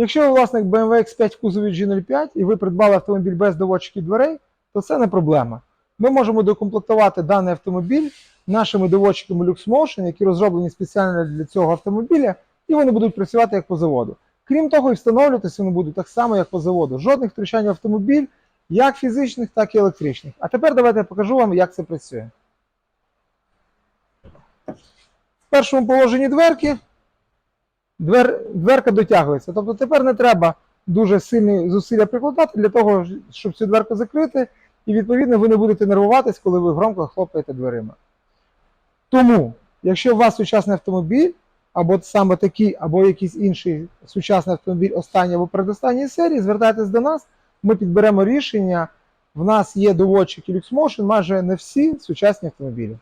Якщо ви власник BMW X5 в кузові G05 і ви придбали автомобіль без доводчиків дверей, то це не проблема. Ми можемо докомплектувати даний автомобіль нашими доводчиками LuxMotion, які розроблені спеціально для цього автомобіля, і вони будуть працювати як по заводу. Крім того, і встановлюватися вони будуть так само, як по заводу. Жодних втручань в автомобіль, як фізичних, так і електричних. А тепер давайте я покажу вам, як це працює. В першому положенні дверки двер, дверка дотягується. Тобто тепер не треба дуже сильні зусилля прикладати для того, щоб цю дверку закрити, і відповідно ви не будете нервуватись, коли ви громко хлопаєте дверима. Тому, якщо у вас сучасний автомобіль, або саме такий, або якийсь інший сучасний автомобіль останньої або передостанньої серії, звертайтесь до нас, ми підберемо рішення. В нас є доводчики LuxMotion, майже не всі сучасні автомобілі.